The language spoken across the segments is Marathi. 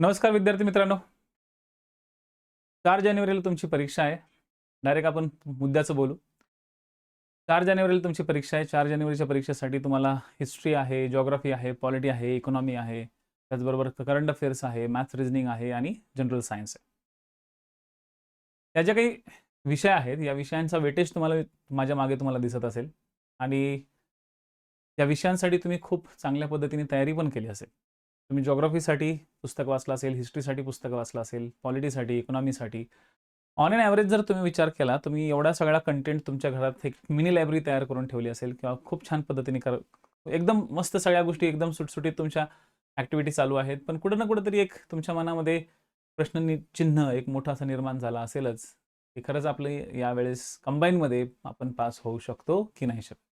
नमस्कार विद्यार्थी मित्रांनो. चार जानेवारीला तुमची परीक्षा आहे. डायरेक्ट आपण मुद्द्याचं बोलू. चार जानेवारीला तुमची परीक्षा आहे. चार जानेवारीच्या परीक्षेसाठी तुम्हाला हिस्ट्री आहे जॉग्राफी आहे पॉलिटी आहे इकॉनॉमी आहे त्याचबरोबर करंट अफेअर्स आहे मॅथ्स रिजनिंग आहे आणि जनरल सायन्स आहे. या ज्या काही विषय आहेत या विषयांचा वेटेज तुम्हाला माझ्या मागे तुम्हाला दिसत असेल. आणि या विषयांसाठी तुम्ही खूप चांगल्या पद्धतीने तयारी पण केली असेल. तुम्ही जॉग्राफीसाठी पुस्तक वाचलं असेल हिस्ट्रीसाठी पुस्तक वाचलं असेल पॉलिटीसाठी इकॉनॉमीसाठी ऑन एन ॲव्हरेज जर तुम्ही विचार केला तुम्ही एवढा सगळा कंटेंट तुमच्या घरात एक मिनी लायब्ररी तयार करून ठेवली असेल किंवा खूप छान पद्धतीने कर एकदम मस्त सगळ्या गोष्टी एकदम सुटसुटीत तुमच्या ॲक्टिव्हिटी चालू आहेत पण कुठं ना कुठंतरी एक तुमच्या मनामध्ये प्रश्न चिन्ह एक मोठा असा निर्माण झाला असेलच की खरंच आपले यावेळेस कंबाईनमध्ये आपण पास होऊ शकतो की नाही शकतो?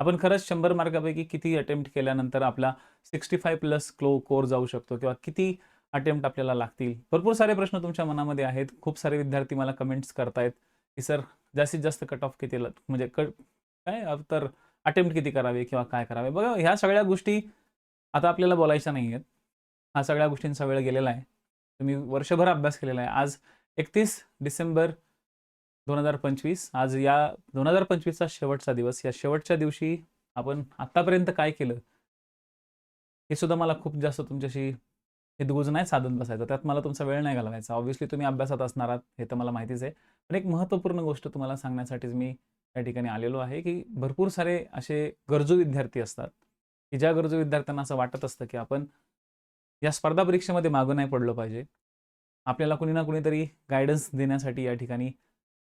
आपण खरंच शंभर मार्कापैकी किती अटेम्प्ट केल्यानंतर आपला सिक्स्टी फाय प्लस क्लो कोर जाऊ शकतो किंवा किती अटेम्प्ट आपल्याला लागतील? भरपूर सारे प्रश्न तुमच्या मनामध्ये आहेत. खूप सारे विद्यार्थी मला कमेंट्स करतायत की सर जास्तीत जास्त कट ऑफ किती म्हणजे क काय? तर अटेम्प्ट किती करावे किंवा काय करावे? बघा ह्या सगळ्या गोष्टी आता आपल्याला बोलायच्या नाही आहेत हा सगळ्या गोष्टींचा वेळ गेलेला आहे. तुम्ही वर्षभर अभ्यास केलेला आहे. आज एकतीस डिसेंबर दोन हजार पंचवीस. आज या दोन हजार पंचवीसचा शेवटचा दिवस. या शेवटच्या दिवशी आपण आत्तापर्यंत काय केलं? हे सुद्धा मला खूप जास्त तुमच्याशी हिदगुज नाही साधत बसायचं. त्यात मला तुमचा वेळ नाही घालवायचा. ऑब्व्हियसली तुम्ही अभ्यासात असणार आहात हे तर मला माहितीच आहे. पण एक महत्त्वपूर्ण गोष्ट तुम्हाला सांगण्यासाठीच मी या ठिकाणी आलेलो आहे की भरपूर सारे असे गरजू विद्यार्थी असतात की ज्या गरजू विद्यार्थ्यांना असं वाटत असतं की आपण या स्पर्धा परीक्षेमध्ये मागं नाही पडलं पाहिजे. आपल्याला कुणी ना कुणीतरी गायडन्स देण्यासाठी या ठिकाणी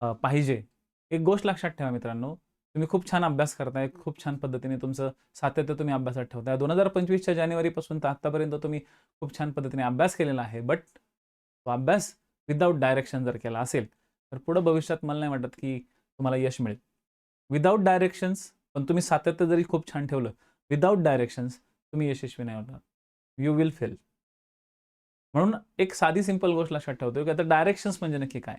पाहिजे. एक गोष्ट लक्षात ठेवा मित्रांनो तुम्ही खूप छान अभ्यास करताय खूप छान पद्धतीने तुमचं सातत्य तुम्ही अभ्यासात ठेवताय. दोन हजार पंचवीसच्या जानेवारीपासून तर आत्तापर्यंत तुम्ही खूप छान पद्धतीने अभ्यास केलेला आहे बट तो अभ्यास विदाऊट डायरेक्शन जर केला असेल तर पुढं भविष्यात मला नाही वाटत की तुम्हाला यश मिळेल. विदाऊट डायरेक्शन्स पण तुम्ही सातत्य जरी खूप छान ठेवलं विदाऊट डायरेक्शन्स तुम्ही यशस्वी नाही होणार. यू विल फेल म्हणून एक साधी सिंपल गोष्ट लक्षात ठेवतो की आता डायरेक्शन्स म्हणजे नक्की काय?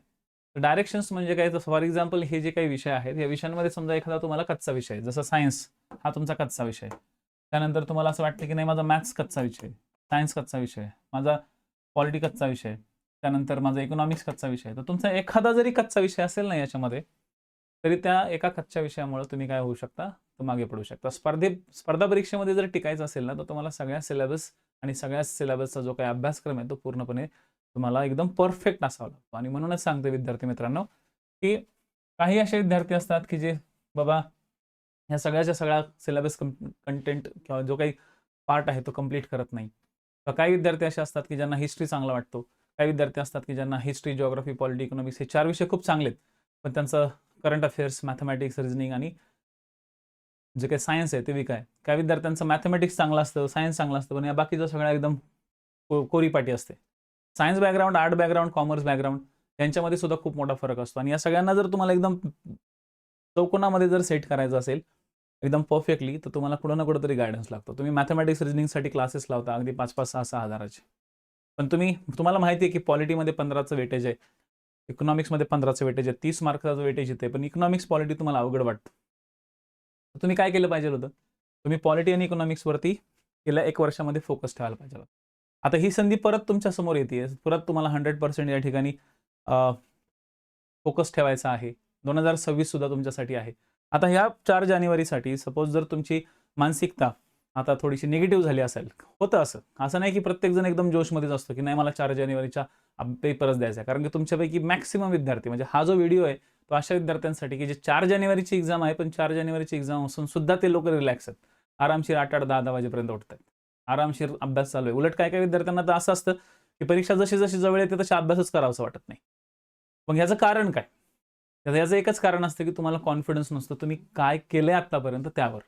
डायरेक्शन्स म्हणजे काय? तर फॉर एक्झाम्पल हे जे काही विषय आहेत या विषयांमध्ये समजा एखादा तुम्हाला कच्चा विषय आहे जसं सायन्स हा तुमचा कच्चा विषय आहे. त्यानंतर तुम्हाला असं वाटतं की नाही माझा मॅथ्स कच्चा विषय आहे सायन्स कच्चा विषय आहे माझा पॉलिटी कच्चा विषय आहे त्यानंतर माझा इकॉनॉमिक्स कच्चा विषय आहे. तर तुमचा एखादा जरी कच्चा विषय असेल ना याच्यामध्ये तरी त्या एका कच्च्या विषयामुळे तुम्ही काय होऊ शकता? तर मागे पडू शकता. स्पर्धे स्पर्धा परीक्षेमध्ये जर टिकायचं असेल ना तर तुम्हाला सगळ्या सिलेबस आणि सगळ्या सिलेबसचा जो काही अभ्यासक्रम आहे तो पूर्णपणे तुम्हाला एकदम परफेक्ट असावा लागतो. आणि म्हणूनच सांगतो विद्यार्थी मित्रांनो की काही असे विद्यार्थी असतात की जे बाबा ह्या सगळ्याच्या सगळ्या सिलेबस कंटेंट किंवा जो काही पार्ट आहे तो कंप्लीट करत नाही. तर काही विद्यार्थी असे असतात की ज्यांना हिस्ट्री चांगला वाटतो. काही विद्यार्थी असतात की ज्यांना हिस्ट्री जॉग्राफी पॉलिटी इकॉनॉमिक्स हे चार विषय खूप चांगले आहेत. पण त्यांचं करंट अफेअर्स मॅथमॅटिक्स रिजनिंग आणि जे काही सायन्स आहे ते विक आहे. काही विद्यार्थ्यांचं मॅथमॅटिक्स चांगलं असतं सायन्स चांगलं असतं पण या बाकीचं सगळं एकदम को कोरीपाटी असते. Science background art background commerce background यांच्यामध्ये सुद्धा खूप मोठा फरक असतो. आणि या सगळ्यांना जर तुम्हाला एकदम चौकोनामध्ये जर सेट करायचं असेल एकदम परफेक्टली तर तुम्हाला कुठं ना कुठं तरी गायडन्स लागतो. तुम्ही मॅथमॅटिक्स रिजनिंगसाठी क्लासेस लावता अगदी पाच पाच सहा सहा हजाराचे. पण तुम्ही तुम्हाला माहिती आहे की पॉलिटीमध्ये पंधराचं वेटेज आहे इकॉनॉमिक्समध्ये पंधराचं वेटेज आहे तीस मार्काचं वेटेज येते पण इकॉनॉमिक्स पॉलिटी तुम्हाला अवघड वाटतं. तुम्ही काय केलं पाहिजे होतं? तुम्ही पॉलिटी आणि इकॉनॉमिक्सवरती गेल्या एक वर्षामध्ये फोकस ठेवायला पाहिजे होतं. आता ही संधी परत तुमच्यासमोर येते. परत तुम्हाला हंड्रेड पर्सेंट या ठिकाणी फोकस ठेवायचा आहे. दोन हजार सव्वीस सुद्धा तुमच्यासाठी आहे. आता ह्या चार जानेवारीसाठी सपोज जर तुमची मानसिकता आता थोडीशी निगेटिव्ह झाली असेल होतं असं. असं नाही की प्रत्येकजण एकदम जोशमध्येच असतो की नाही मला चार जानेवारीच्या पेपरच द्यायचा आहे. कारण की तुमच्यापैकी मॅक्सिमम विद्यार्थी म्हणजे हा जो व्हिडिओ आहे तो अशा विद्यार्थ्यांसाठी की जे चार जानेवारीची एक्झाम आहे पण चार जानेवारीची एक्झाम असून सुद्धा ते लोक रिलॅक्स आहेत. आरामशीर आठ आठ दहा दहा वाजेपर्यंत उठतात आरामशीर अभ्यास चालू आहे. उलट काय काय विद्यार्थ्यांना तर असं असतं की परीक्षा जशी जशी जवळ येते तशी अभ्यासच करावंसं वाटत नाही. मग ह्याचं कारण काय? तर याचं एकच कारण असतं की तुम्हाला कॉन्फिडन्स नसतो. तुम्ही काय केलंय आतापर्यंत त्यावर?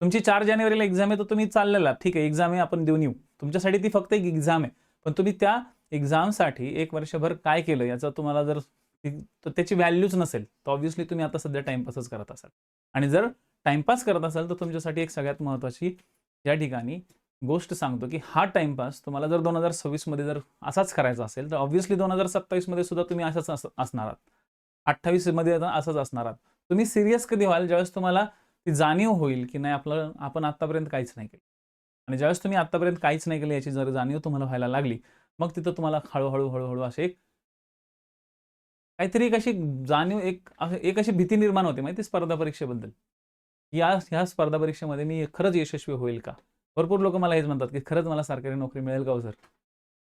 तुमची चार जानेवारीला एक्झाम आहे तर तुम्ही चाललेला. ठीक आहे एक्झाम आहे आपण देऊन येऊ. तुमच्यासाठी ती फक्त एक एक्झाम आहे. पण तुम्ही त्या एक्झामसाठी एक वर्षभर काय केलं याचा तुम्हाला जर तर त्याची व्हॅल्यूच नसेल तर ऑब्व्हियसली तुम्ही आता सध्या टाइमपासच करत असाल. आणि जर टाइमपास करत असाल तर तुमच्यासाठी एक सगळ्यात महत्त्वाची या ठिकाणी गोष्ट सांगतो की हा टाइमपास तुम्हाला जर दोन हजार सव्वीसमध्ये जर असाच करायचा असेल तर ऑब्व्हियसली दोन हजार सत्तावीसमध्ये सुद्धा तुम्ही असाच असणार आहात. अठ्ठावीसमध्ये आता असंच असणार आहात. तुम्ही सिरियस कधी व्हाल? ज्यावेळेस तुम्हाला ती जाणीव होईल की नाही आपलं आपण आत्तापर्यंत काहीच नाही केलं. आणि ज्यावेळेस तुम्ही आत्तापर्यंत काहीच नाही केलं याची जर जाणीव तुम्हाला व्हायला लागली मग तिथं तुम्हाला हळूहळू हळूहळू असे एक काहीतरी एक अशी जाणीव एक एक अशी भीती निर्माण होते. माहिती स्पर्धा परीक्षेबद्दल? या ह्या स्पर्धा परीक्षेमध्ये मी खरंच यशस्वी होईल का? भरपूर लोक मला हेच म्हणतात की खरंच मला सरकारी नोकरी मिळेल का हो सर?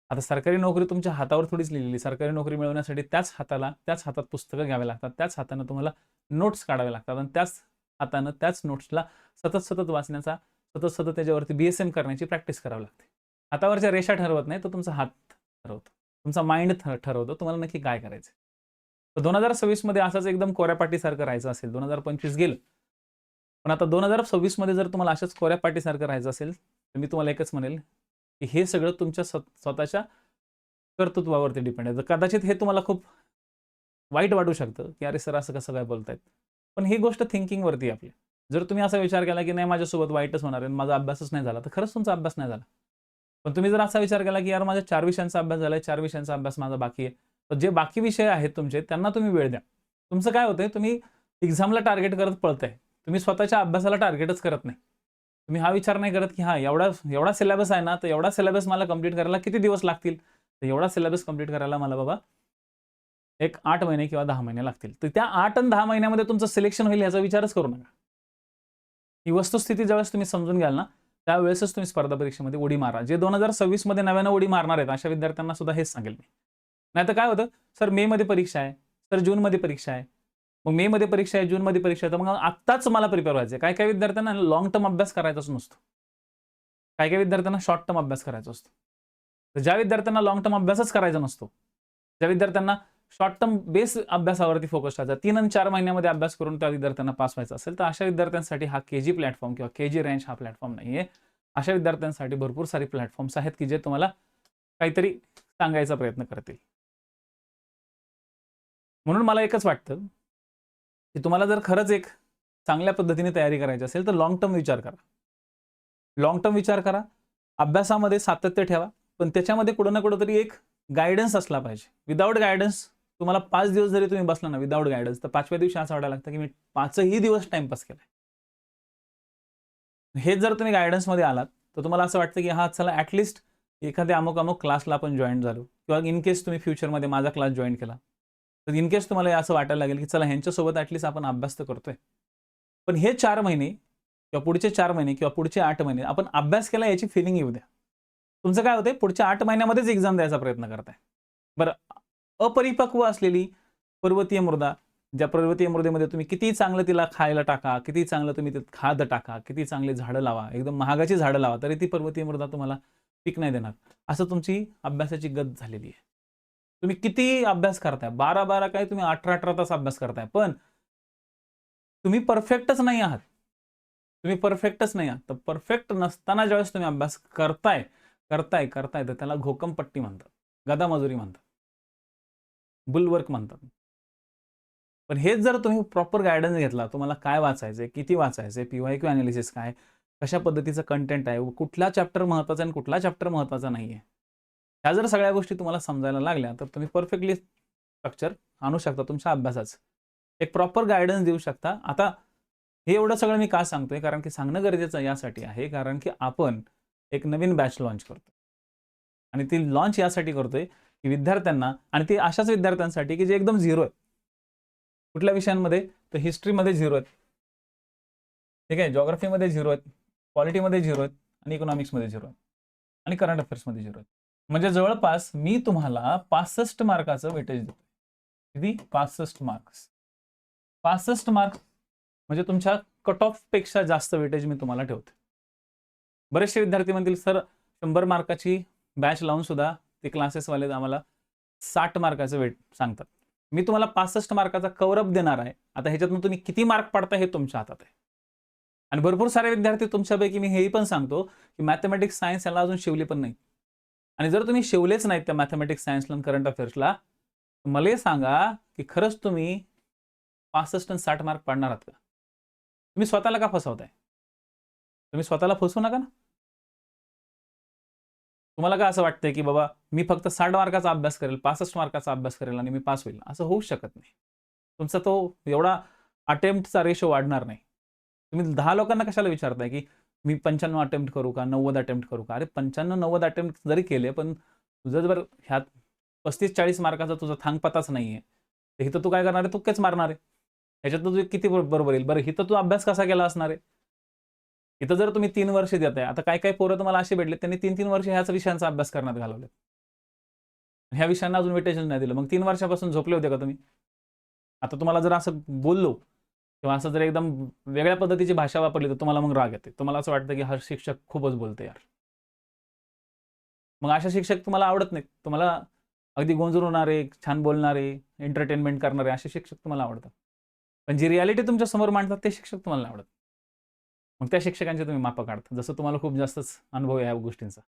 आता सरकारी नोकरी तुमच्या हातावर थोडीच लिहिलेली. सरकारी नोकरी मिळवण्यासाठी त्याच हाताला त्याच हातात पुस्तकं घ्यावे लागतात. त्याच हातानं तुम्हाला नोट्स काढावे लागतात आणि त्याच हातानं त्याच नोट्सला सतत सतत वाचण्याचा सतत सतत त्याच्यावरती बी एस एम करण्याची प्रॅक्टिस करावी लागते. हातावरच्या रेषा ठरवत नाही तर तुमचा हात ठरवतो. तुमचा माइंड ठरवतो तुम्हाला नक्की काय करायचं तर दोन हजार सव्वीसमध्ये असंच एकदम कोऱ्यापाटीसारखं राहायचं असेल दोन हजार पंचवीस गेलं पण आता दोन हजार सव्वीसमध्ये जर तुम्हाला अशाच कोऱ्यापाटीसारखं राहायचं असेल तर मी तुम्हाला एकच म्हणेल की हे सगळं तुमच्या स्वतःच्या कर्तृत्वावरती डिपेंड आहे. तर कदाचित हे तुम्हाला खूप वाईट वाटू शकतं की अरे सर असं कसं काय बोलतायत? पण ही गोष्ट थिंकिंगवरती आहे आपली. जर तुम्ही असा विचार केला की नाही माझ्यासोबत वाईटच होणार आहे माझा अभ्यासच नाही झाला तर खरंच तुमचा अभ्यास नाही झाला. पण तुम्ही जर असा विचार केला की यार माझ्या चार विषयांचा अभ्यास झाला चार विषयांचा अभ्यास माझा बाकी आहे तर जे बाकी विषय आहेत तुमचे त्यांना तुम्ही वेळ द्या. तुमचं काय होतंय तुम्ही एक्झामला टार्गेट करत पळताय. तुम्ही स्वतःच्या अभ्यासाला टार्गेटच करत नाही. तुम्ही हा विचार नाही करत की हा एवढा एवढा सिलेबस आहे ना तर एवढा सिलेबस मला कंप्लीट करायला किती दिवस लागतील? तर एवढा सिलेबस कंप्लीट करायला मला बाबा एक आठ महिने किंवा दहा महिने लागतील. तर त्या आठ आणि दहा महिन्यामध्ये तुमचं सिलेक्शन होईल याचा विचारच करू नका. ही वस्तुस्थिती ज्यावेळेस तुम्ही समजून घ्याल ना त्यावेळेसच तुम्ही स्पर्धा परीक्षेमध्ये उडी मारा. जे दोन हजार सव्वीसमध्ये नव्यानं उडी मारणार आहेत अशा विद्यार्थ्यांना सुद्धा हेच सांगेल मी. नाही तर काय होतं? सर मे मध्ये परीक्षा आहे सर जूनमध्ये परीक्षा आहे मग मे मध्ये परीक्षा आहे जून मध्ये परीक्षा आहे तर मग आत्ताच मला प्रिपेअर व्हायचं आहे. काय काय विद्यार्थ्यांना लॉंग टर्म अभ्यास करायचाच नसतो. काय काय विद्यार्थ्यांना शॉर्ट टर्म अभ्यास करायचा असतो. तर ज्या विद्यार्थ्यांना लॉंग टर्म अभ्यासच करायचा नसतो ज्या विद्यार्थ्यांना शॉर्ट टर्म बेस अभ्यासावरती फोकस करायचा तीन आणि चार महिन्यामध्ये अभ्यास करून त्या विद्यार्थ्यांना पास व्हायचा असेल तर अशा विद्यार्थ्यांसाठी हा के जी प्लॅटफॉर्म किंवा के जी रेंज हा प्लॅटफॉर्म नाही आहे अशा विद्यार्थ्यांसाठी भरपूर सारे प्लॅटफॉर्म्स आहेत की जे तुम्हाला काहीतरी सांगायचा प्रयत्न करतील. म्हणून मला एकच वाटतं की तुम्हाला जर खरंच एक चांगल्या पद्धतीने तयारी करायची असेल तर लॉंग टर्म विचार करा. लॉंग टर्म विचार करा. अभ्यासामध्ये सातत्य ठेवा. पण त्याच्यामध्ये कुठं ना कुठं तरी एक गायडन्स असला पाहिजे. विदाऊट गायडन्स तुम्हाला पाच दिवस जरी तुम्ही बसला ना विदाऊट गायडन्स तर पाचव्या दिवशी असं वाटायला लागतं की मी पाचही दिवस टाइमपास केलाय. हे जर तुम्ही गायडन्समध्ये आलात तर तुम्हाला असं वाटतं की हा चला ॲटलिस्ट एखाद्या अमुक अमुक क्लासला आपण जॉईन झालो. किंवा इन केस तुम्ही फ्युचरमध्ये माझा क्लास जॉईन केला तर इनकेस तुम्हाला असं वाटायला लागेल की चला ह्यांच्यासोबत ॲटलीस्ट आपण अभ्यास तर करतोय. पण हे चार महिने किंवा पुढचे चार महिने किंवा पुढचे आठ महिने आपण अभ्यास केला याची फिलिंग येऊ द्या. तुमचं काय होतंय? पुढच्या आठ महिन्यामध्येच एक्झाम द्यायचा प्रयत्न करताय. बरं अपरिपक्व असलेली पर्वतीय मृदा ज्या पर्वतीय मृदेमध्ये तुम्ही किती चांगलं तिला खायला टाका किती चांगलं तुम्ही ते खाद टाका किती चांगले झाडं लावा एकदम महागाची झाडं लावा तरी ती पर्वतीय मृदा तुम्हाला पीक नाही देणार. असं तुमची अभ्यासाची गत झालेली आहे. तुम्ही किती अभ्यास करताय? बारा बारा काय तुम्ही अठरा अठरा तास अभ्यास करताय. पण तुम्ही परफेक्टच नाही आहात. तुम्ही परफेक्टच नाही आहात. तर परफेक्ट नसताना ज्यावेळेस तुम्ही अभ्यास करताय करताय करताय तर त्याला घोकमपट्टी म्हणतात. गदामजुरी म्हणतात. बुलवर्क म्हणतात. पण हेच जर तुम्ही प्रॉपर गायडन्स घेतला तुम्हाला काय वाचायचंय किती वाचायचंय पीवाय क्यू अनालिसिस काय कशा पद्धतीचं कंटेंट आहे कुठला चॅप्टर महत्त्वाचा आणि कुठला चॅप्टर महत्त्वाचा नाही आहे ह्या जर सगळ्या गोष्टी तुम्हाला समजायला लागल्या तर तुम्ही परफेक्टली स्ट्रक्चर आणू शकता तुमच्या अभ्यासाचं. एक प्रॉपर गायडन्स देऊ शकता. आता हे एवढं सगळं मी का सांगतोय? कारण की सांगणं गरजेचं यासाठी आहे. कारण की आपण एक नवीन बॅच लॉन्च करतो आणि ती लॉन्च यासाठी करतोय की विद्यार्थ्यांना आणि ती अशाच विद्यार्थ्यांसाठी की जे एकदम झिरो आहेत. कुठल्या विषयांमध्ये? तर हिस्ट्रीमध्ये झिरो आहेत. ठीक आहे? जॉग्रफीमध्ये झिरो आहेत. पॉलिटीमध्ये झिरो आहेत. आणि इकॉनॉमिक्समध्ये झिरो आहेत. आणि करंट अफेअर्समध्ये झिरो आहेत. म्हणजे जवळपास मी तुम्हाला पासष्ट मार्काचं वेटेज देतो किती? पासष्ट मार्क्स पासष्ट मार्क्स म्हणजे तुमच्या कट ऑफपेक्षा जास्त वेटेज मी तुम्हाला ठेवते बरेचसे विद्यार्थी म्हणतील सर शंभर मार्काची बॅच लावून सुद्धा ते क्लासेसवाले आम्हाला साठ मार्काचं वेट सांगतात. मी तुम्हाला पासष्ट मार्काचा कवरअप देणार आहे. आता ह्याच्यातून तुम्ही किती मार्क पडता हे तुमच्या हातात आहे. आणि भरपूर सारे विद्यार्थी तुमच्यापैकी मी हेही पण सांगतो की मॅथमॅटिक्स सायन्स याला अजून शिवले पण नाही. आणि जर तुम्ही शिवलेच नाहीत त्या मॅथमॅटिक्स सायन्सला आणि करंट अफेअर्सला मला सांगा की खरंच तुम्ही पासष्ट आणि साठ मार्क पाडणार आहात का? तुम्ही स्वतःला का फसवताय? तुम्ही स्वतःला फसवू नका ना. तुम्हाला का असं वाटतंय की बाबा मी फक्त साठ मार्काचा अभ्यास करेल पासष्ट मार्काचा अभ्यास करेल आणि मी पास होईल? असं होऊ शकत नाही. तुमचा तो एवढा अटेम्प्टचा रेशो वाढणार नाही. तुम्ही दहा लोकांना कशाला विचारताय की मी पंच्याण्णव अटेम्प्ट करू का? नव्वद अटेम्प्ट करू का? अरे पंच्याण्णव नव्वद अटेम्प्ट जरी केले पण तुझं जर ह्यात पस्तीस चाळीस मार्काचा तुझा थांगपताच नाही आहे हिथं तू काय करणार आहे? तुक्केच मारणार आहे. ह्याच्यात तुझे किती बरोबर येईल? बरं हिथं तू अभ्यास कसा केला असणार आहे? इथं जर तुम्ही तीन वर्ष देत आहे आता काय काय पोरं तुम्हाला असे भेटले त्यांनी तीन तीन वर्ष ह्याच विषयांचा अभ्यास करण्यात घालवले ह्या विषयांना अजून वेटेशन नाही दिलं. मग तीन वर्षापासून झोपले होते का तुम्ही? आता तुम्हाला जर असं बोललो किंवा असं जर एकदम वेगळ्या पद्धतीची भाषा वापरली तर तुम्हाला मग राग येते. तुम्हाला असं वाटतं की हा शिक्षक खूपच बोलते यार. मग अशा शिक्षक तुम्हाला आवडत नाहीत. तुम्हाला अगदी गोंजरवणारे छान बोलणारे एंटरटेनमेंट करणारे असे शिक्षक तुम्हाला आवडतात. पण जी रियालिटी तुमच्यासमोर मांडतात ते शिक्षक तुम्हाला आवडत. मग त्या शिक्षकांचे तुम्ही मापं काढता. जसं तुम्हाला खूप जास्तच अनुभव आहे या गोष्टींचा.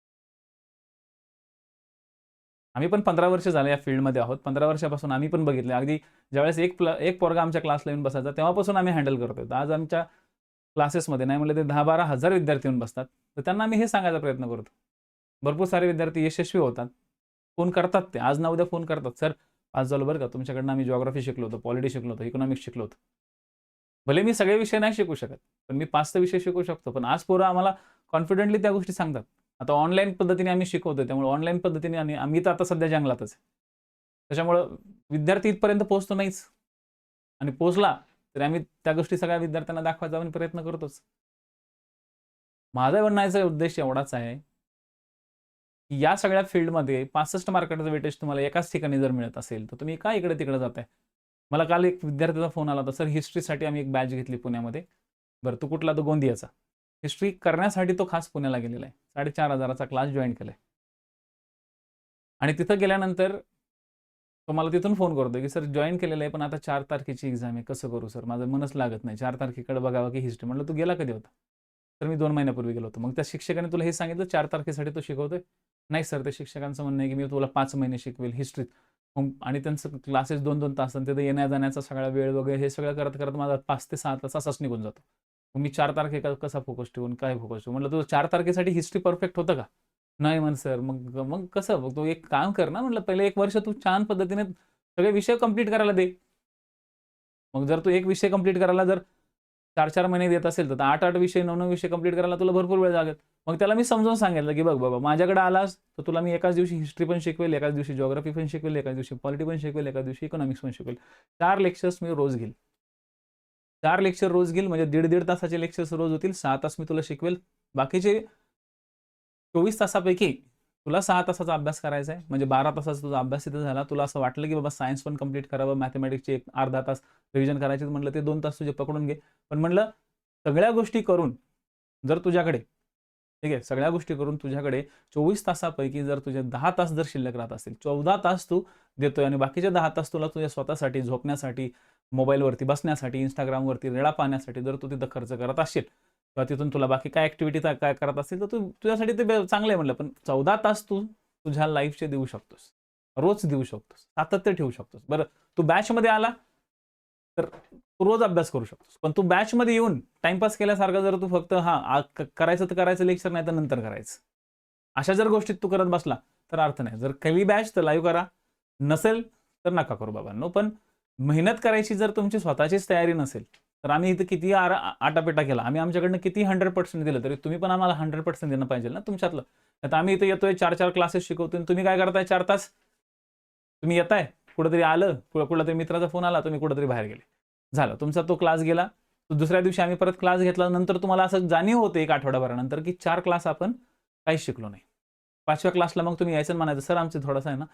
आम्ही पण पंधरा वर्ष झाले या फील्डमध्ये आहोत. पंधरा वर्षापासून आम्ही पण बघितले. अगदी ज्यावेळेस एक प्ल एक पोरगा आमच्या क्लासला येऊन बसायचा तेव्हापासून आम्ही हँडल करतो आज आमच्या क्लासेसमध्ये नाही म्हणलं ते दहा बारा हजार विद्यार्थी येऊन बसतात. तर त्यांना आम्ही हे सांगायचा प्रयत्न करतो. भरपूर सारे विद्यार्थी यशस्वी होतात. फोन करतात ते. आज ना उद्या फोन करतात. सर आज झालं बरं का. तुमच्याकडनं आम्ही जॉग्राफी शिकलो होतो पॉलिटी शिकलो होतो इकॉनॉमिक्स शिकलो होतो. भले मी सगळे विषय नाही शिकू शकत पण मी पाच तर विषय शिकू शकतो. पण आज पोरं आम्हाला कॉन्फिडेंटली त्या गोष्टी सांगतात. आता ऑनलाईन पद्धतीने आम्ही शिकवतो त्यामुळे ऑनलाईन पद्धतीने आणि आम्ही तर आता सध्या जंगलातच आहे. त्याच्यामुळं विद्यार्थी इथपर्यंत पोहोचतो नाहीच. आणि पोहोचला तरी आम्ही त्या गोष्टी सगळ्या विद्यार्थ्यांना दाखवायचा आम्ही प्रयत्न करतोच. माझा म्हणण्याचा उद्देश एवढाच आहे की या सगळ्या फील्डमध्ये पासष्ट मार्काचं वेटेज तुम्हाला एकाच ठिकाणी जर मिळत असेल तर तुम्ही का इकडे तिकडे जाताय. मला काल एक विद्यार्थ्याचा फोन आला होता सर हिस्ट्रीसाठी आम्ही एक बॅच घेतली पुण्यामध्ये. बरं तू कुठला? तो गोंदियाचा. हिस्ट्री करण्यासाठी तो खास पुण्याला गेलेला आहे. साडेचार हजाराचा क्लास जॉईन केलाय. आणि तिथं गेल्यानंतर तो मला तिथून फोन करतो की सर जॉईन केलेलं आहे पण आता चार तारखेची एक्झाम आहे. कसं करू सर? माझं मनच लागत नाही. चार तारखेकडे बघावं की हिस्ट्री म्हटलं तू गेला कधी होता? तर मी दोन महिन्यापूर्वी गेलो होतो. मग त्या शिक्षकाने तुला हे सांगितलं चार तारखेसाठी तो शिकवतोय? नाही सर. त्या शिक्षकांचं म्हणणं आहे की मी तुला पाच महिने शिकवेल हिस्ट्रीत मग आणि त्यांचं क्लासेस दोन दोन तास आणि येण्या जाण्याचा सगळा वेळ वगैरे हे सगळं करत करत माझा पाच ते सहा तास असाच निघून जातो. मग मी चार तारखे कसा फोकस ठेवून काय फोकस ठेवून म्हटलं तू चार तारखेसाठी हिस्ट्री परफेक्ट होतं का? नाही म्हण सर मग मग कसं? मग तू एक काम कर ना म्हटलं पहिले एक वर्ष तू छान पद्धतीने सगळे विषय कंप्लीट करायला दे. मग जर तू एक विषय कंप्लीट करायला जर चार चार महिने देत असेल तर आठ आठ विषय नऊ नऊ विषय कंप्लीट करायला तुला भरपूर वेळ लागेल. मग त्याला मी समजावून सांगितलं की बघ बाबा माझ्याकडे आलास तर तुला मी एकाच दिवशी हिस्ट्री पण शिकवेल एकाच दिवशी जॉग्राफी पण शिकवेल एकाच दिवशी पॉलिटी पण शिकवेल एकाच दिवशी इकॉनॉमिक्स पण शिकवेल. चार लेक्चर्स मी रोज घेईल. चार लेक्चर रोज घेईल म्हणजे दीड दीड तासाचे लेक्चर्स रोज होतील सहा तास मी तुला शिकवेल. बाकीचे चोवीस तासापैकी तुला सहा तासाचा अभ्यास करायचा आहे. म्हणजे बारा तासाचा तुझा अभ्यास तिथं झाला. तुला असं वाटलं की बाबा सायन्स पण कंप्लीट करावं मॅथमॅटिक्सचे एक अर्धा तास रिव्हिजन करायचे म्हटलं ते दोन तास तुझे पकडून घे. पण म्हटलं सगळ्या गोष्टी करून जर तुझ्याकडे ठीक आहे? सगळ्या गोष्टी करून तुझ्याकडे चोवीस तासापैकी जर तुझे दहा तास जर शिल्लक राहत असेल चौदा तास तू देतोय आणि बाकीचे दहा तास तुला तुझ्या स्वतःसाठी झोपण्यासाठी मोबाईलवरती बसण्यासाठी इंस्टाग्रामवरती रेळा पाहण्यासाठी जर तू तिथं खर्च करत असशील किंवा तिथून तुला बाकी काय ॲक्टिव्हिटी काय करत असतील तर तू तुझ्यासाठी ते चांगलं आहे म्हणलं. पण चौदा तास तू तुझ्या लाईफचे देऊ शकतोस. रोज देऊ शकतोस. सातत्य ठेवू शकतोस. बरं तू बॅचमध्ये आला तर तू रोज अभ्यास करू शकतोस. पण तू बॅचमध्ये येऊन टाइमपास केल्यासारखं जर तू फक्त हा करायचं तर करायचं लेक्चर नाही तर नंतर करायचं. अशा जर गोष्टीत तू करत बसला तर अर्थ नाही. जर केली बॅच तर लाईव्ह करा. नसेल तर नका करू बाबांनो. पण मेहनत करायची जर तुमची स्वतःचीच तयारी नसेल तर आम्ही इथं किती आर आटापेटा केला. आम्ही आमच्याकडनं किती हंड्रेड पर्सेंट दिलं तरी तुम्ही पण आम्हाला हंड्रेड पर्सेंट देणं पाहिजे ना तुमच्यातलं. आता आम्ही इथं येतोय चार चार क्लासेस शिकवतोय आणि तुम्ही काय करताय? चार तास? तुम्ही येताय? कुठंतरी आलं कुठं कुठला तरी मित्राचा फोन आला तुम्ही कुठंतरी बाहेर गेले. झालं. तुमचा तो क्लास गेला. दुसऱ्या दिवशी आम्ही परत क्लास घेतला नंतर तुम्हाला असं जाणीव होते एक आठवड्याभरानंतर की चार क्लास आपण काहीच शिकलो नाही. पाचव्या क्लासला मग तुम्ही यायचं म्हणायचं सर आमचं थोडासा आहे ना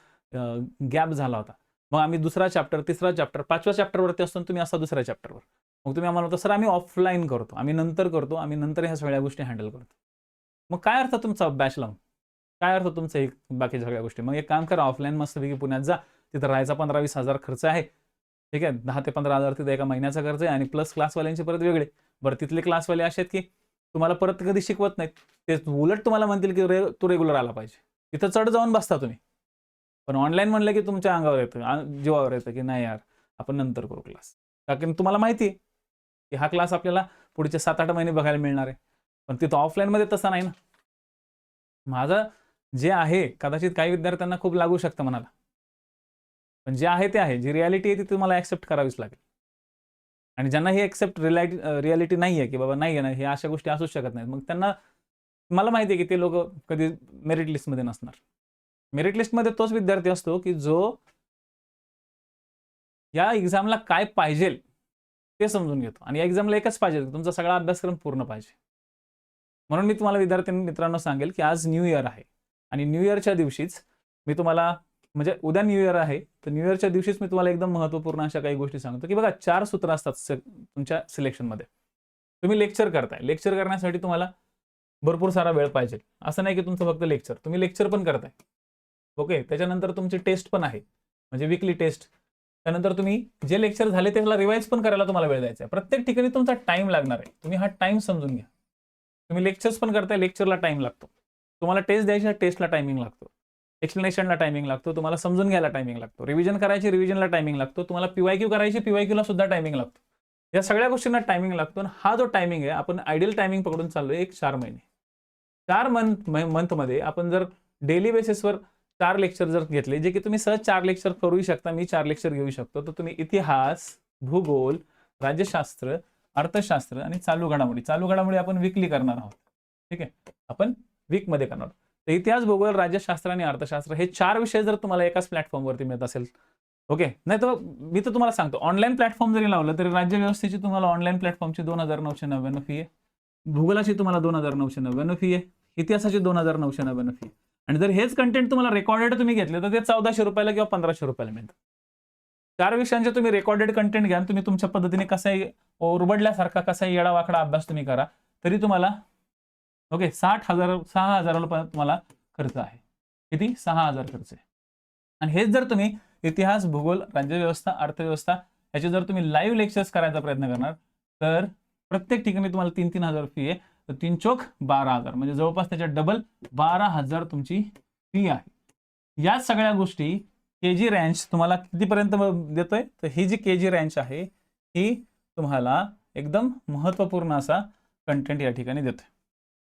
गॅप झाला होता. मग आम्ही दुसरा चॅप्टर तिसरा चॅप्टर पाचव्या चॅप्टरवरती असतो तुम्ही असा दुसऱ्या चॅप्टरवर. मग तुम्ही आम्हाला होतं सर आम्ही ऑफलाईन करतो. आम्ही नंतर करतो. आम्ही नंतर ह्या सगळ्या गोष्टी हँडल करतो. मग काय अर्थ तुमचा बॅच लावून काय अर्थ तुमचं एक बाकी सगळ्या गोष्टी? मग एक काम करा ऑफलाईन मस्तपैकी पुण्यात जा. तिथं राहायचा पंधरा वीस हजार खर्च आहे. ठीक आहे? दहा ते पंधरा हजार तिथं एका महिन्याचा खर्च आहे आणि प्लस क्लासवाल्यांचे परत वेगळे. बरं तिथले क्लासवाले असे आहेत की तुम्हाला परत कधी शिकवत नाहीत. ते उलट तुम्हाला म्हणतील की रे तू रेग्युलर आला पाहिजे. तिथं चढ जाऊन बसता तुम्ही. पण ऑनलाईन म्हणलं की तुमच्या अंगावर येतं जीवावर येतं की नाही यार आपण नंतर करू क्लास कारण तुम्हाला माहिती आहे की हा क्लास आपल्याला पुढचे सात आठ महिने बघायला मिळणार आहे. पण तिथं ऑफलाईनमध्ये तसा नाही ना. माझं जे आहे कदाचित काही विद्यार्थ्यांना खूप लागू शकतं मनाला पण जे आहे ते आहे. जी रियालिटी आहे ती तुम्हाला ॲक्सेप्ट करावीच लागेल. आणि ज्यांना ही ॲक्सेप्ट रिलायटी रियालिटी नाही आहे की बाबा नाही आहे ना हे अशा गोष्टी असूच शकत नाहीत. मग त्यांना मला माहिती आहे की ते लोक कधी मेरिट लिस्टमध्ये नसणार. मेरिट लिस्टमध्ये तोच विद्यार्थी असतो की जो या एक्झामला काय पाहिजे ते समजून घेतो. आणि या एक्झामला एकच पाहिजे तुमचा सगळा अभ्यासक्रम पूर्ण पाहिजे. म्हणून मी तुम्हाला विद्यार्थी मित्रांनो सांगेल की आज न्यू इयर आहे. आणि न्यू इयरच्या दिवशीच मी तुम्हाला म्हणजे उद्या न्यू इयर आहे तर न्यू इयरच्या दिवशीच मी तुम्हाला एकदम महत्त्वपूर्ण अशा काही गोष्टी सांगतो की बघा चार सूत्र असतात से- तुमच्या सिलेक्शनमध्ये तुम्ही लेक्चर करताय. लेक्चर करण्यासाठी तुम्हाला भरपूर सारा वेळ पाहिजे. असं नाही की तुमचं फक्त लेक्चर तुम्ही लेक्चर पण करताय. ओके त्याच्यानंतर तुमची टेस्ट पण आहे. म्हणजे विकली टेस्ट त्यानंतर तुम्ही जे लेक्चर झाले त्याला रिवाईज पण करायला तुम्हाला वेळ द्यायचा आहे. प्रत्येक ठिकाणी तुमचा टाइम लागणार आहे. तुम्ही हा टाइम समजून घ्या. तुम्ही लेक्चर्स पण करताय लेक्चरला टाइम लागतो. तुम्हाला टेस्ट द्यायची टेस्टला टायमिंग लागतो. एक्सप्लेनेशनला टायमिंग लागतो तुम्हाला समजून घ्यायला टायमिंग लागतो. रिव्हिजन करायची रिव्हिजनला टायमिंग लागतो. तुम्हाला पीवाय करायची पीवाय ला सुद्धा टायमिंग लागतो. या सगळ्या गोष्टींना टायमिंग लागतो आणि हा जो टायमिंग आहे आपण आयडियल टायमिंग पकडून चाललोय एक चार महिने. चार मंथ मंथमध्ये आपण जर डेली बेसिसवर चार लेक्चर जर घेतले जे की तुम्ही सहज चार लेक्चर करू शकता मी चार लेक्चर घेऊ शकतो तर तुम्ही इतिहास भूगोल राज्यशास्त्र अर्थशास्त्र आणि चालू घडामोडी. चालू घडामोडी आपण विकली करणार आहोत. ठीक आहे? आपण वीकमध्ये करणार आहोत. तर इतिहास भूगोल राज्यशास्त्र आणि अर्थशास्त्र हे चार विषय जर तुम्हाला एकाच प्लॅटफॉर्मवरती मिळत असेल ओके नाही तर मी तर तुम्हाला सांगतो ऑनलाईन प्लॅटफॉर्म जरी लावलं तरी राज्य व्यवस्थेची तुम्हाला ऑनलाईन प्लॅटफॉर्मची दोन हजार नऊशे नव्याण्णव फी आहे. भूगोलाची तुम्हाला दोन हजार नऊशे नव्याण्णव फी आहे. इतिहासाची दोन हजार नऊशे नव्याण्णव फी आणि जर हेच कंटेंट तुम्हाला रेकॉर्डेड तुम्ही घेतले तर ते चौदाशे रुपयाला किंवा पंधराशे रुपयाला मिळतं. चार विषयांचे तुम्ही रेकॉर्डेड कंटेंट घ्या तुम्ही तुमच्या पद्धतीने कसाही उरबडल्यासारखा कसाही येडावाकडा अभ्यास तुम्ही करा तरी तुम्हाला ओके साठ हजार सहा हजार तुम्हाला खर्च आहे. किती? सहा हजार खर्च आहे. आणि हेच जर तुम्ही इतिहास भूगोल राज्यव्यवस्था अर्थव्यवस्था याचे जर तुम्ही लाईव्ह लेक्चर्स करायचा प्रयत्न करणार तर प्रत्येक ठिकाणी तुम्हाला तीन तीन हजार फी आहे. तर तीन चोक बारा हजार. म्हणजे जवळपास त्याच्या डबल बारा हजार तुमची फी आहे. या सगळ्या गोष्टी के जी रँच तुम्हाला कितीपर्यंत देतोय? तर ही जी के जी रँच आहे ही तुम्हाला एकदम महत्त्वपूर्ण असा कंटेंट या ठिकाणी देतोय.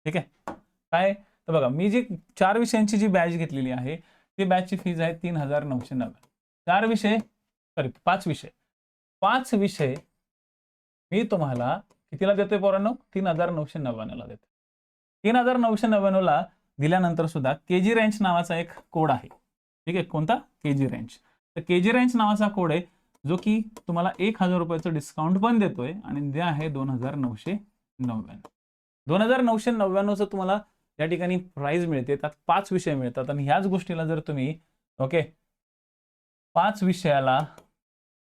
ठीक आहे? काय? तर बघा मी जी चार विषयांची जी बॅच घेतलेली आहे ती बॅचची फीज आहे तीन हजार नऊशे नव्वद. चार विषय सॉरी पाच विषय. पाच विषय मी तुम्हाला कितीला देतोय पोरांनो? तीन हजार नऊशे नव्याण्णवला देतो तीन हजार नऊशे नव्याण्णवला दिल्यानंतर सुद्धा के जी रेंज नावाचा एक कोड आहे. ठीक आहे? कोणता? के जी रेंज तर के जी रेंज नावाचा कोड आहे जो की तुम्हाला एक हजार रुपयाचं डिस्काउंट पण देतोय आणि ते आहे दोन हजार नऊशे नव्याण्णव. दोन हजार नऊशे नव्याण्णवचं तुम्हाला या ठिकाणी प्राईज मिळते. त्यात पाच विषय मिळतात. आणि ह्याच गोष्टीला जर तुम्ही ओके पाच विषयाला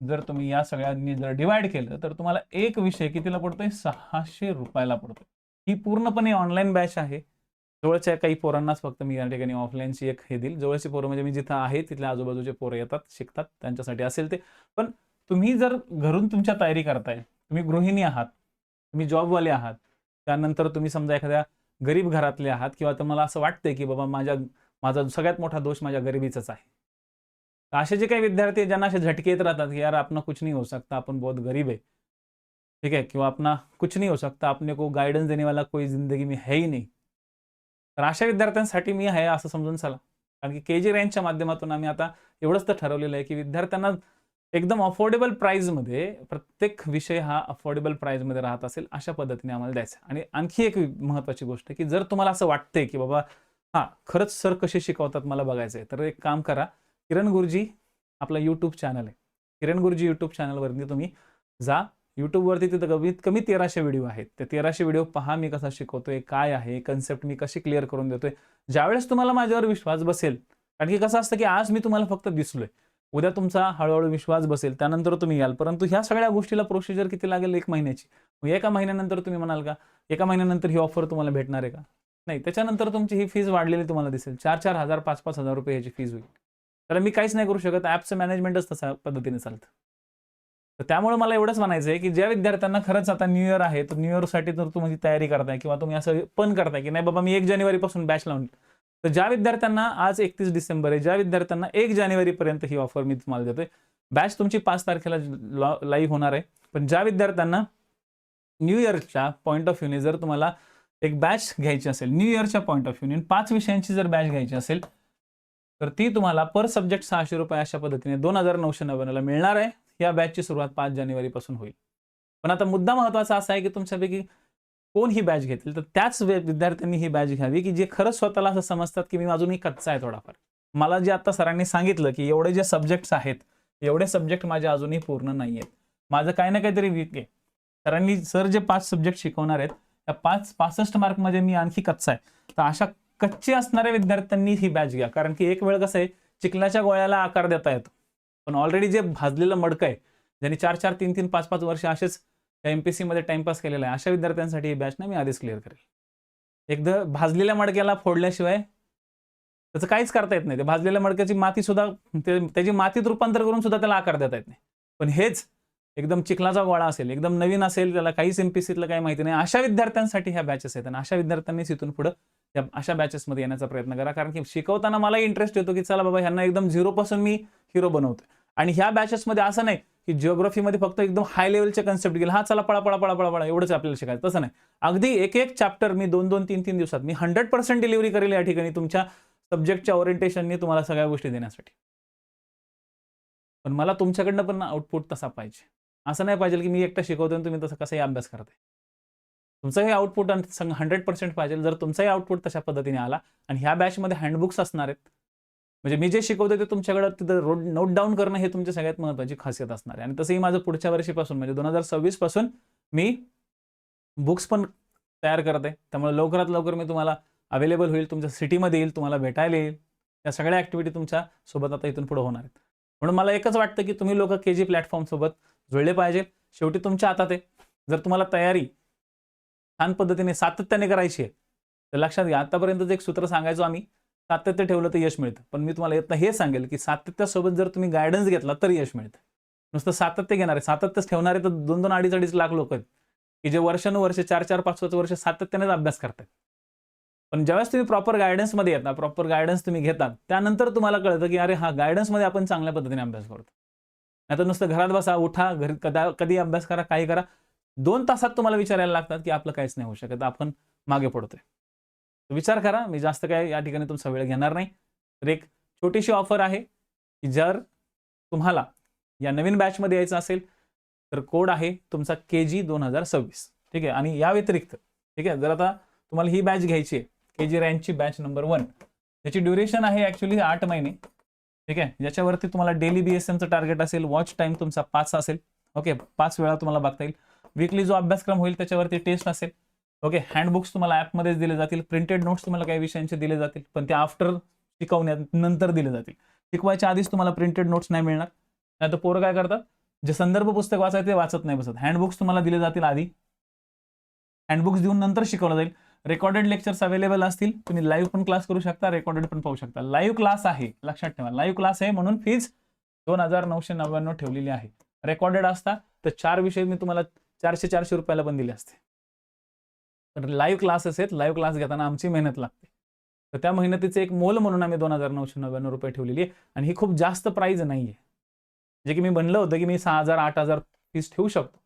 जर तुम्ही या सगळ्यांनी जर डिवाइड केलं तर तुम्हाला एक विषय कितीला पडतोय? सहाशे रुपयाला पडतो ही पूर्णपणे ऑनलाईन बॅच आहे. जवळच्या काही पोरांनाच फक्त मी या ठिकाणी ऑफलाईनची एक हे देईल. जवळची पोरं म्हणजे मी जिथं आहे तिथल्या आजूबाजूचे पोरं येतात शिकतात त्यांच्यासाठी असेल ते. पण तुम्ही जर घरून तुमच्या तयारी करताय तुम्ही गृहिणी आहात तुम्ही जॉबवाले आहात त्यानंतर तुम्ही समजा एखाद्या गरीब घरातले आहात किंवा तुम्हाला असं वाटतंय की बाबा माझ्या माझा सगळ्यात मोठा दोष माझ्या गरिबीचाच आहे. तर असे जे काही विद्यार्थी आहेत, ज्यांना असे झटके येत राहतात की यार आपण कुछ नाही हो सकता आपण बहुत गरीब आहे. ठीक है किंवा अपना कुछ नहीं हो सकता अपने को गाइडेंस देने वाला कोई जिंदगी में है ही नाही. तर अशा विद्यार्थ्यांसाठी मी आहे असं समजून चला. कारण की के जी रँकच्या माध्यमातून आम्ही आता एवढंच तर ठरवलेलं आहे की विद्यार्थ्यांना एकदम अफोर्डेबल प्राईजमध्ये प्रत्येक विषय हा अफोर्डेबल प्राईजमध्ये राहत असेल अशा पद्धतीने आम्हाला द्यायचा. आणि आणखी एक महत्त्वाची गोष्ट की जर तुम्हाला असं वाटतंय की बाबा हां खरंच सर कसे शिकवतात मला बघायचं आहे तर एक काम करा. किरण गुरुजी आपला यूट्यूब चॅनल आहे. किरण गुरुजी यूट्यूब चॅनलवरती तुम्ही जा. यूट्यूबवरती तिथं कमीत कमी तेराशे व्हिडिओ आहेत. ते तेराशे व्हिडिओ पहा मी कसा शिकवतोय काय आहे कन्सेप्ट मी कशी क्लिअर करून देतोय. ज्यावेळेस तुम्हाला माझ्यावर विश्वास बसेल कारण की कसं असतं की आज मी तुम्हाला फक्त दिसलोय. उद्या तुमचा हळूहळू विश्वास बसेल त्यानंतर तुम्ही याल. परंतु ह्या सगळ्या गोष्टीला प्रोसिजर किती लागेल एक महिन्याची? एका महिन्यानंतर तुम्ही म्हणाल का? एका महिन्यानंतर ही ऑफर तुम्हाला भेटणार आहे का? नाही त्याच्यानंतर तुमची ही फीज वाढलेली तुम्हाला दिसेल. चार चार हजार पाच पाच हजार रुपये ह्याची फीज होईल. तर मी काहीच नाही करू शकत. ॲपचं मॅनेजमेंटच तसा पद्धतीने चालतं. तर त्यामुळे मला एवढंच म्हणायचं आहे की ज्या विद्यार्थ्यांना खरंच आता न्यू इयर आहे तर न्यू इयरसाठी जर तुम्ही तयारी करताय किंवा तुम्ही असं पण करताय की नाही बाबा मी एक जानेवारीपासून बॅच लावून तर ज्या विद्यार्थ्यांना आज एकतीस डिसेंबर आहे ज्या विद्यार्थ्यांना एक जानेवारीपर्यंत ही ऑफर मी तुम्हाला देतोय. बॅच तुमची पाच तारखेला लाईव्ह होणार आहे. पण ज्या विद्यार्थ्यांना न्यू इयरच्या पॉईंट ऑफ व्ह्यूने जर तुम्हाला एक बॅच घ्यायची असेल न्यू इयरच्या पॉईंट ऑफ व्ह्यूने पाच विषयांची जर बॅच घ्यायची असेल तर ती तुम्हाला पर सब्जेक्ट सहाशे रुपये अशा पद्धतीने दोन हजार नऊशे नव्याण्णवला मिळणार आहे. या बॅचची सुरुवात पाच जानेवारीपासून होईल. पण आता मुद्दा महत्त्वाचा असा आहे की तुमच्यापैकी कोण ही बॅच घेतील? तर त्याच विद्यार्थ्यांनी ही बॅच घ्यावी की जे खरंच स्वतःला असं समजतात की मी अजूनही कच्चा आहे थोडाफार. मला जे आता सरांनी सांगितलं की एवढे जे सब्जेक्ट्स आहेत एवढे सब्जेक्ट माझे अजूनही पूर्ण नाही आहेत माझं काही ना काहीतरी वीक आहे. सरांनी सर जे पाच सब्जेक्ट शिकवणार आहेत त्या पाच पासष्ट मार्कमध्ये मी आणखी कच्चा आहे. तर अशा कच्चे असणाऱ्या विद्यार्थ्यांनी ही बॅच घ्या. कारण की एक वेळ कसं आहे चिखलाच्या गोळ्याला आकार देता येतो. पण ऑलरेडी जे भाजलेलं मडकं आहे ज्यांनी चार चार तीन तीन पाच पाच वर्ष असेच एम पी मध्ये टाइमपास केलेला आहे. अशा विद्यार्थ्यांसाठी ही बॅच ना मी आधीच क्लिअर करेल. एकदा भाजलेल्या मडक्याला फोडल्याशिवाय त्याचं काहीच करता येत नाही. ते भाजलेल्या मडक्याची माती सुद्धा त्याची मातीत रूपांतर करून सुद्धा त्याला आकार देता येत नाही. पण हेच एकदम चिखलाचा गोळा असेल एकदम नवीन असेल त्याला काहीच एमपीसीतलं काही माहिती नाही. अशा विद्यार्थ्यांसाठी ह्या बॅचेस आहेत आणि अशा विद्यार्थ्यांनीच इथून पुढे त्या अशा बॅचेसमध्ये येण्याचा प्रयत्न करा. कारण की शिकवताना मला इंटरेस्ट येतो की चला बाबा ह्यांना एकदम झिरो पासून मी हिरो बनवतोय. आणि ह्या बॅचेसमध्ये असं नाही की जिओग्राफीमध्ये फक्त एकदम हाय लेवलचे कन्सेप्ट गेले. हा चला पळा पळा पळा पळा पळा एवढंच आपल्याला शिकायचं. तसं नाही. अगदी एक एक चॅप्टर मी दोन दोन तीन तीन दिवसात मी हंड्रेड पर्सेंट डिलिव्हरी करेल या ठिकाणी तुमच्या सब्जेक्टच्या ओरिएंटेशनने तुम्हाला सगळ्या गोष्टी देण्यासाठी. पण मला तुमच्याकडनं पण आउटपुट तसा पाहिजे. असं नाही पाहिजे की मी एकटा शिकवतो आणि तुम्ही तसं कसाही अभ्यास करताय. तुमचंही आउटपुट हंड्रेड पर्सेंट पाहिजे. जर तुमचाही आउटपुट तशा पद्धतीने आला आणि ह्या बॅचमध्ये हँडबुक्स असणार आहेत म्हणजे मी जे शिकवतो ते तुमच्याकडे तिथं रोड नोट डाऊन करणं हे तुमच्या सगळ्यात महत्त्वाची खासियत असणार आहे. आणि तसंही माझं पुढच्या वर्षीपासून म्हणजे दोन हजार सव्वीसपासून मी बुक्स पण तयार करत आहे. त्यामुळे लवकरात लवकर मी तुम्हाला अवेलेबल होईल तुमच्या सिटीमध्ये येईल तुम्हाला भेटायला येईल. या सगळ्या ॲक्टिव्हिटी तुमच्यासोबत आता इथून पुढे होणार आहेत. म्हणून मला एकच वाटतं की तुम्ही लोक के जी प्लॅटफॉर्मसोबत जुळले पाहिजे. शेवटी तुमच्या हातात आहे. जर तुम्हाला तयारी छान पद्धतीने सातत्याने करायची आहे तर लक्षात घ्या. आतापर्यंतच एक सूत्र सांगायचो आम्ही सातत्य ठेवलं तर यश मिळतं. पण मी तुम्हाला येतं हे सांगेल की सातत्यासोबत जर तुम्ही गायडन्स घेतला तर यश मिळतं. नुसतं सातत्य घेणारे सातत्यच ठेवणारे तर दोन दोन अडीच अडीच लाख लोक आहेत. की जे वर्षानुवर्ष चार चार पाच पाच वर्ष सातत्यानेच अभ्यास करतात पण ज्यावेळेस तुम्ही प्रॉपर गायडन्समध्ये येता प्रॉपर गायडन्स तुम्ही घेता त्यानंतर तुम्हाला कळतं की अरे हा गायडन्समध्ये आपण चांगल्या पद्धतीने अभ्यास करतो. नाही तर नुसतं घरात बसा उठा घरी कदा कधी अभ्यास करा काही करा. दोन तासात तुम्हाला विचारायला लागतात की आपलं काहीच नाही होऊ शकत आपण मागे पडतोय. विचार करा मी जास्त काय या ठिकाणी तुमचा वेळ घेणार नाही. तर एक छोटीशी ऑफर आहे की जर तुम्हाला या नवीन बॅचमध्ये यायचं असेल तर कोड आहे तुमचा के जी दोन हजार सव्वीस. ठीक आहे? आणि या व्यतिरिक्त ठीक आहे? जर आता तुम्हाला ही बॅच घ्यायची आहे के जी रँकची बॅच नंबर वन त्याची ड्युरेशन आहे ॲक्च्युली आठ महिने. ठीक आहे? ज्याच्यावरती तुम्हाला डेली बी एस एमचं टार्गेट असेल वॉच टाईम तुमचा पाच असेल. ओके? पाच वेळा तुम्हाला बघता येईल. वीकली जो अभ्यासक्रम होईल त्याच्यावरती टेस्ट असेल. ओके हँडबुक्स तुम्हाला ॲपमध्येच दिले जातील प्रिंटेड नोट्स तुम्हाला काही विषयांचे दिले जातील पण ते आफ्टर शिकवण्यानंतर दिले जातील. शिकवायच्या आधीच तुम्हाला प्रिंटेड नोट्स नाही मिळणार. नाही तर पोरं काय करतात? जे संदर्भ पुस्तक वाचायचे ते वाचत नाही बसत. हँडबुक्स तुम्हाला दिले जातील आधी. हँडबुक्स देऊन नंतर शिकवलं जाईल. रेकॉर्डेड लेक्चर्स अवेलेबल असतील. तुम्ही लाईव्ह पण क्लास करू शकता रेकॉर्डेड पण पाहू शकता. लाईव्ह क्लास आहे. लक्षात ठेवा. लाईव्ह क्लास आहे म्हणून फीज दोन हजार नऊशे नव्याण्णव ठेवलेली आहे. रेकॉर्डेड असता तर चार विषय मी तुम्हाला चारशे चारशे रुपयाला पण दिले असते. तर लाईव्ह क्लासेस आहेत. लाईव्ह क्लास घेताना आमची मेहनत लागते. तर त्या मेहनतीचे एक मोल म्हणून आम्ही दोन हजार नऊशे नव्याण्णव रुपये ठेवलेली आहे. आणि ही खूप जास्त प्राईज नाही आहे जे की मी म्हणलं होतं की मी सहा हजार आठ हजार फीस ठेवू शकतो.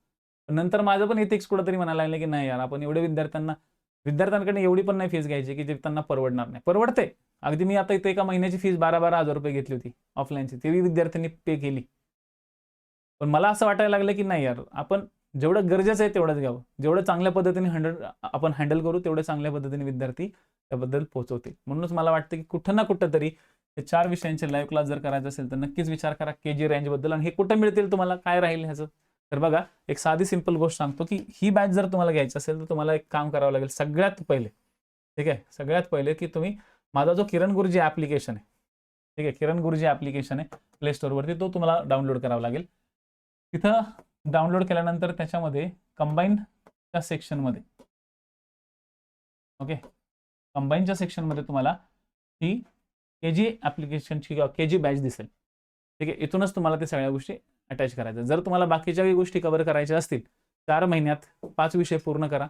नंतर माझं पण इथे कुठंतरी म्हणायला लागलं की नाही यार आपण एवढे विद्यार्थ्यांना विद्यार्थ्यांकडे एवढी पण नाही फीस घ्यायची की जे त्यांना परवडणार नाही. परवडते. अगदी मी आता इथे एका महिन्याची फीस बारा बारा हजार रुपये घेतली होती ऑफलाईनची तेही विद्यार्थ्यांनी पे केली. पण मला असं वाटायला लागलं की नाही यार आपण जेवढं गरजेचं आहे तेवढंच घ्यावं. जेवढं चांगल्या पद्धतीने हँडल आपण हँडल करू तेवढं चांगल्या पद्धतीने विद्यार्थी त्याबद्दल पोहोचवतील. म्हणूनच मला वाटतं की कुठं ना कुठं तरी हे चार विषयांचे लाईव्ह क्लास जर करायचं असेल तर नक्कीच विचार करा के जी रेंजबद्दल आणि हे कुठं मिळतील तुम्हाला काय राहील ह्याचं? तर बघा एक साधी सिंपल गोष्ट सांगतो की ही बॅच जर तुम्हाला घ्यायची असेल तर तुम्हाला एक काम करावं लागेल सगळ्यात पहिले. ठीक आहे? सगळ्यात पहिले की तुम्ही माझा जो किरण गुरुजी ॲप्लिकेशन आहे ठीक आहे? किरण गुरुजी ॲप्लिकेशन आहे प्ले स्टोरवरती तो तुम्हाला डाउनलोड करावा लागेल. तिथं डाउनलोड केल्यानंतर त्याच्यामध्ये कंबाईनच्या सेक्शनमध्ये ओके कंबाईनच्या सेक्शनमध्ये तुम्हाला ही के जी ॲप्लिकेशनची किंवा के जी बॅच दिसेल. ठीक आहे? इथूनच तुम्हाला ते सगळ्या गोष्टी अटॅच करायचं जर तुम्हाला बाकीच्याही गोष्टी कव्हर करायच्या असतील चार महिन्यात पाच विषय पूर्ण करा.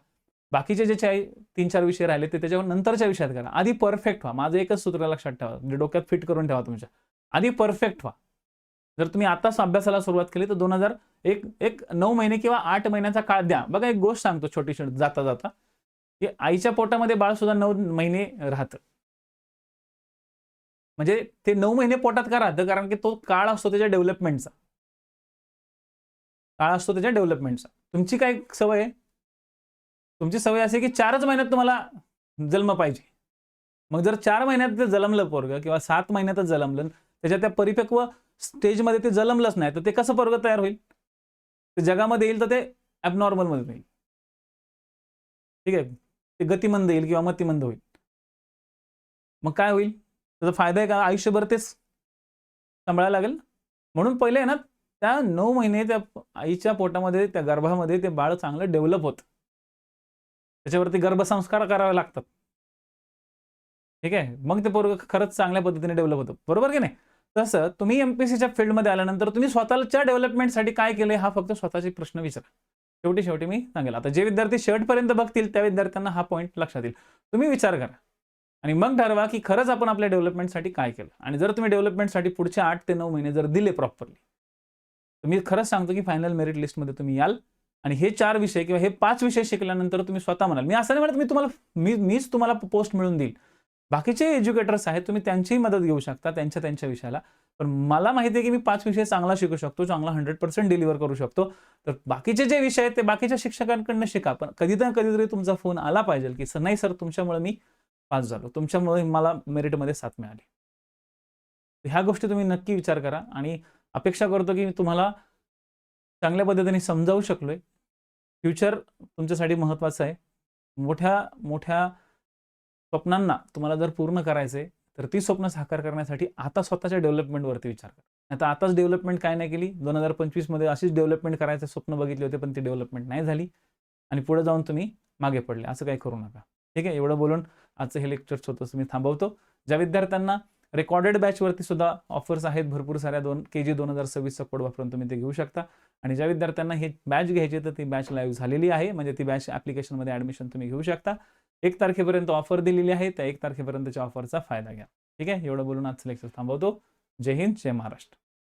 बाकीचे जे चार तीन चार विषय राहिले ते त्याच्यावर नंतरच्या विषयात करा. आधी परफेक्ट व्हा. माझं एकच सूत्र लक्षात ठेवा. म्हणजे डोक्यात फिट करून ठेवा तुमच्या. आधी परफेक्ट व्हा. जर तुम्ही आताच अभ्यासाला सुरुवात केली तर दोन हजार एक एक नऊ महिने किंवा आठ महिन्याचा काळ द्या. बघा एक गोष्ट सांगतो छोटी छोटी जाता जाता. की आईच्या पोटामध्ये बाळ सुद्धा नऊ महिने राहतं. म्हणजे ते नऊ महिने पोटात का राहतं? कारण की तो काळ असतो त्याच्या डेव्हलपमेंटचा. काळ असतो त्याच्या डेव्हलपमेंटचा. तुमची काय सवय आहे? तुमची सवय असे की चारच महिन्यात तुम्हाला जन्म पाहिजे. मग जर चार महिन्यात जलमलं पोरग किंवा सात महिन्यातच जलमलं त्याच्या त्या परिपक्व स्टेजमध्ये ते जलमलंच नाही तर ते कसं पर्वत तयार होईल? ते जगामध्ये येईल तर ते ॲबनॉर्मलमध्ये येईल ठीक आहे? ते गतिमंद येईल किंवा मतिमंद होईल. मग काय होईल? त्याचा फायदा आहे का? आयुष्यभर तेच सांभाळायला लागेल. म्हणून पहिले आहे ना त्या नऊ महिने त्या आईच्या पोटामध्ये त्या गर्भामध्ये ते बाळ चांगलं डेव्हलप होतं. त्याच्यावरती गर्भसंस्कार करावे लागतात. ठीक आहे? मग ते पोरग खरंच चांगल्या पद्धतीने डेव्हलप होतं. बरोबर की नाही? तसं तुम्ही एमपीसीच्या फील्डमध्ये आल्यानंतर तुम्ही स्वतःच्या डेव्हलपमेंटसाठी काय केलंय हा फक्त स्वतःचे प्रश्न विचारा. शेवटी शेवटी मी सांगेल. आता जे विद्यार्थी शर्टपर्यंत बघतील त्या विद्यार्थ्यांना हा पॉईंट लक्षात येईल. तुम्ही विचार करा. आणि मग ठरवा की खरंच आपण आपल्या डेव्हलपमेंटसाठी काय केलं. आणि जर तुम्ही डेव्हलपमेंटसाठी पुढचे आठ ते नऊ महिने जर दिले प्रॉपरली तर मी खरंच सांगतो की फायनल मेरिट लिस्टमध्ये तुम्ही याल. आणि हे चार विषय किंवा हे पाच विषय शिकल्यानंतर तुम्ही स्वतः म्हणाल मी असं नाही म्हणत मी तुम्हाला मी मीच तुम्हाला पोस्ट मिळून देईल. बाकीचे एज्युकेटर्स आहेत तुम्ही त्यांचीही मदत घेऊ शकता त्यांच्या त्यांच्या विषयाला. पण मला माहिती आहे की मी पाच विषय चांगला शिकू शकतो चांगला हंड्रेड पर्सेंट डिलिव्हर करू शकतो. तर बाकीचे जे विषय आहेत ते बाकीच्या शिक्षकांकडनं शिका पण कधी ना कधीतरी तुमचा फोन आला पाहिजे की सर नाही सर तुमच्यामुळे मी पास झालो. तुमच्यामुळे मला मेरिटमध्ये साथ मिळाली. ह्या गोष्टी तुम्ही नक्की विचार करा आणि अपेक्षा करतो की मी तुम्हाला चांगल्या पद्धतीने समजावू शकलोय. फ्युचर तुमच्यासाठी महत्त्वाचं आहे. मोठ्या मोठ्या स्वप्नांना तुम्हाला जर पूर्ण करायचे तर ती स्वप्न साकार करण्यासाठी आता स्वतःच्या डेव्हलपमेंटवरती विचार करा. आता आताच डेव्हलपमेंट काय नाही केली दोन हजार पंचवीसमध्ये अशीच डेव्हलपमेंट करायचं स्वप्न बघितले होते पण ती डेव्हलपमेंट नाही झाली आणि पुढे जाऊन तुम्ही मागे पडले. असं काही करू नका. ठीक आहे? एवढं बोलून आजचं हे लेक्चर होतं मी थांबवतो. ज्या विद्यार्थ्यांना रेकॉर्डेड बॅचवरती सुद्धा ऑफर्स आहेत भरपूर साऱ्या दोन के जी दोन हजार सव्वीसचा कोड वापरून तुम्ही ते घेऊ शकता. आणि ज्या विद्यार्थ्यांना हे बॅच घ्यायची तर ती बॅच लाईव्ह झालेली आहे. म्हणजे ती बॅच ॲप्लिकेशनमध्ये ॲडमिशन तुम्ही घेऊ शकता. एक तारखेपर्यंत ऑफर दिलेली आहे. त्या एक तारखेपर्यंतच्या ऑफरचा फायदा घ्या. ठीक आहे? एवढं बोलून आजचं लेक्चर थांबवतो. जय हिंद जय महाराष्ट्र.